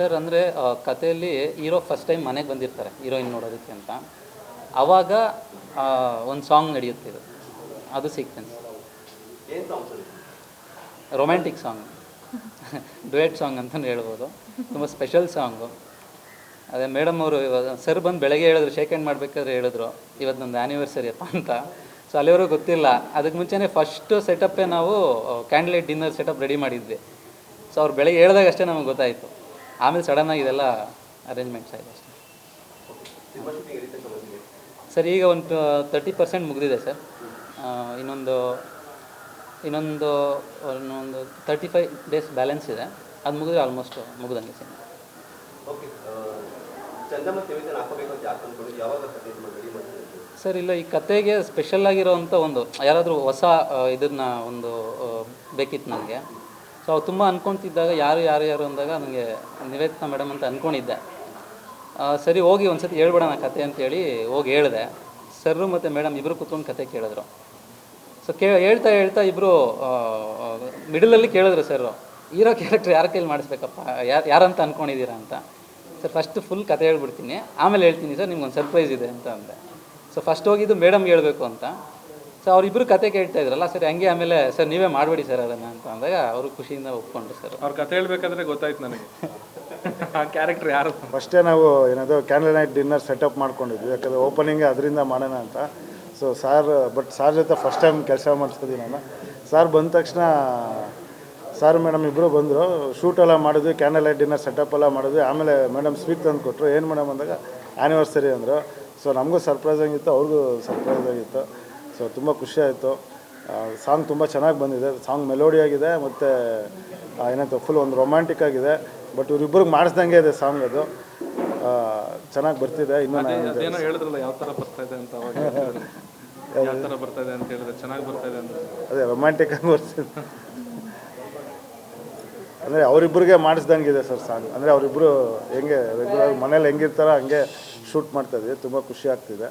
Sir ಅಂದರೆ ಕಥೆಯಲ್ಲಿ hero first time ಮನೆಗೆ ಬಂದಿರ್ತಾರೆ ಹೀರೋಯಿನ್ ನೋಡೋದಕ್ಕೆ ಅಂತ. ಆವಾಗ ಒಂದು ಸಾಂಗ್ ನಡೆಯುತ್ತೆ ಇದು. ಅದು sequence romantic song duet song ಅಂತಲೇ ಹೇಳ್ಬೋದು. ತುಂಬ ಸ್ಪೆಷಲ್ ಸಾಂಗು ಅದೇ ಮೇಡಮ್ ಅವರು ಇವಾಗ ಸರ್ ಬಂದು ಬೆಳಗ್ಗೆ ಹೇಳಿದ್ರು ಶೇಕ್ ಹ್ಯಾಂಡ್ ಮಾಡಬೇಕಾದ್ರೆ ಹೇಳಿದ್ರು. ಇವತ್ತು ನಂದು ಆ್ಯನಿವರ್ಸರಿ ಅಪ್ಪ ಅಂತ. ಸೊ ಅಲ್ಲಿವರೆಗೂ ಗೊತ್ತಿಲ್ಲ. ಅದಕ್ಕೆ ಮುಂಚೆನೇ ಫಸ್ಟ್ ಸೆಟಪ್ಪೇ ನಾವು ಕ್ಯಾಂಡ್ಲೈಟ್ ಡಿನ್ನರ್ ಸೆಟಪ್ ರೆಡಿ ಮಾಡಿದ್ವಿ. ಸೊ ಅವ್ರು ಬೆಳಗ್ಗೆ ಹೇಳಿದಾಗ ಅಷ್ಟೇ ನಮಗೆ ಗೊತ್ತಾಯಿತು. ಆಮೇಲೆ ಸಡನ್ನಾಗಿ ಇದೆಲ್ಲ ಅರೇಂಜ್ಮೆಂಟ್ಸ್ ಆಯಿತು ಅಷ್ಟೇ. ಸರ್ ಈಗ ಒಂದು ತರ್ಟಿ ಪರ್ಸೆಂಟ್ ಮುಗಿದಿದೆ ಸರ್. ಇನ್ನೊಂದು ಇನ್ನೊಂದು ಇನ್ನೊಂದು ತರ್ಟಿ ಫೈವ್ ಡೇಸ್ ಬ್ಯಾಲೆನ್ಸ್ ಇದೆ. ಅದು ಮುಗಿದ್ರೆ ಆಲ್ಮೋಸ್ಟ್ ಮುಗಿದಂಗೆ ಮಾಡಿ ಸರ್ ಇಲ್ಲ ಈ ಕತೆಗೆ ಸ್ಪೆಷಲ್ ಆಗಿರೋವಂಥ ಒಂದು ಯಾರಾದರೂ ಹೊಸ ಇದನ್ನ ಒಂದು ಬೇಕಿತ್ತು ನನಗೆ. ಸೊ ಅವ್ರು ತುಂಬ ಅನ್ಕೊತಿದ್ದಾಗ ಯಾರು ಯಾರು ಯಾರು ಅಂದಾಗ ನನಗೆ ನಿವೇದಿತಾ ಮೇಡಮ್ ಅಂತ ಅಂದ್ಕೊಂಡಿದ್ದೆ ಸರಿ ಹೋಗಿ ಒಂದು ಸತಿ ಹೇಳ್ಬಿಡೋಣ ಕತೆ ಅಂತೇಳಿ ಹೋಗಿ ಹೇಳಿದೆ. ಸರ್ರು ಮತ್ತು ಮೇಡಮ್ ಇಬ್ಬರು ಕೂತ್ಕೊಂಡು ಕತೆ ಕೇಳಿದ್ರು. ಸೊ ಕೇ, ಹೇಳ್ತಾ ಹೇಳ್ತಾ ಇಬ್ಬರು ಮಿಡಲಲ್ಲಿ ಕೇಳಿದ್ರು ಸರ್ ಹೀರೋ ಕ್ಯಾರೆಕ್ಟರ್ ಯಾರ ಕೈಲಿ ಮಾಡಿಸ್ಬೇಕಪ್ಪ? ಯಾರು ಯಾರಂತ ಅಂದ್ಕೊಂಡಿದ್ದೀರಾ ಅಂತ? ಸರ್ ಫಸ್ಟ್ ಫುಲ್ ಕತೆ ಹೇಳ್ಬಿಡ್ತೀನಿ. ಆಮೇಲೆ ಹೇಳ್ತೀನಿ ಸರ್, ನಿಮ್ಗೊಂದು ಸರ್ಪ್ರೈಸ್ ಇದೆ ಅಂತ ಅಂದೆ. ಸೊ ಫಸ್ಟ್ ಹೋಗಿದ್ದು ಮೇಡಮ್ಗೆ ಹೇಳಬೇಕು ಅಂತ. ಸೊ ಅವರಿಬ್ಬರು ಕತೆ ಕೇಳ್ತಾ ಇದ್ರಲ್ಲ ಸರ್ ಹಂಗೆ ಆಮೇಲೆ ಸರ್ ನೀವೇ ಮಾಡಬೇಡಿ ಸರ್ ಅದನ್ನು ಅಂತ ಅಂದಾಗ ಅವರು ಖುಷಿಯಿಂದ ಒಪ್ಕೊಂಡ್ರು ಸರ್. ಅವ್ರ ಕತೆ ಹೇಳ್ಬೇಕಾದ್ರೆ ಗೊತ್ತಾಯ್ತು ನನಗೆ. ಆ ಕ್ಯಾರೆಕ್ಟರ್ ಯಾರು? ಫಸ್ಟೇ ನಾವು ಏನದು ಕ್ಯಾಂಡಲ್ ನೈಟ್ ಡಿನ್ನರ್ ಸೆಟಪ್ ಮಾಡ್ಕೊಂಡಿದ್ವಿ. ಯಾಕಂದರೆ ಓಪನಿಂಗ್ ಅದರಿಂದ ಮಾಡೋಣ ಅಂತ. ಸೊ ಸಾರ್ ಬಟ್ ಸಾರ್ ಜೊತೆ ಫಸ್ಟ್ ಟೈಮ್ ಕೆಲಸ ಮಾಡಿಸ್ತಿದ್ದೀನಿ ನಾನು. ಸಾರ್ ಬಂದ ತಕ್ಷಣ ಸಾರ್ ಮೇಡಮ್ ಇಬ್ಬರು ಬಂದರು. ಶೂಟ್ ಎಲ್ಲ ಮಾಡಿದ್ವಿ ಕ್ಯಾಂಡಲ್ ಲೈಟ್ ಡಿನ್ನರ್ ಸೆಟಪ್ ಎಲ್ಲ ಮಾಡಿದ್ವಿ. ಆಮೇಲೆ ಮೇಡಮ್ ಸ್ವೀಟ್ ತಂದು ಕೊಟ್ಟರು ಏನು ಮೇಡಮ್ ಅಂದಾಗ ಆ್ಯನಿವರ್ಸರಿ ಅಂದರು. ಸೊ ನಮಗೂ ಸರ್ಪ್ರೈಸ್ ಆಗಿತ್ತು ಅವ್ರಿಗೂ ಸರ್ಪ್ರೈಸ್ ಆಗಿತ್ತು. ಸೊ ತುಂಬ ಖುಷಿ ಆಯಿತು. ಸಾಂಗ್ ತುಂಬ ಚೆನ್ನಾಗಿ ಬಂದಿದೆ. ಸಾಂಗ್ ಮೆಲೋಡಿಯಾಗಿದೆ ಮತ್ತು ಏನಂತ ಫುಲ್ ಒಂದು ರೊಮ್ಯಾಂಟಿಕ್ ಆಗಿದೆ. ಬಟ್ ಇವರಿಬ್ಬರಿಗೆ ಮಾಡಿಸ್ದಂಗೆ ಇದೆ ಸಾಂಗ್ ಅದು. ಚೆನ್ನಾಗಿ ಬರ್ತಿದೆ. ಇನ್ನೂ ಹೇಳಿದ್ರಲ್ಲ ಯಾವ ಥರ ಬರ್ತಾ ಇದೆ ಅಂತ ಅವಾಗ ಯಾವ ಥರ ಬರ್ತಾ ಇದೆ ಅಂತ ಹೇಳಿದ್ರೆ ಚೆನ್ನಾಗಿ ಬರ್ತಾ ಇದೆ ಅಂತ. ಅದೇ ರೊಮ್ಯಾಂಟಿಕ್ ಆಗಿ ಬರ್ತಿದೆ. ಅಂದರೆ ಅವರಿಬ್ಬರಿಗೆ ಮಾಡಿಸ್ದಂಗಿದೆ ಸರ್ ಸಾಂಗ್ ಅಂದರೆ ಅವರಿಬ್ಬರು ಹೆಂಗೆ ರೆಗ್ಯುಲರ್ ಮನೇಲಿ ಹೆಂಗಿರ್ತಾರೋ ಹಂಗೆ ಶೂಟ್ ಮಾಡ್ತಾ ಇದ್ದೀವಿ ತುಂಬ ಖುಷಿ ಆಗ್ತಿದೆ.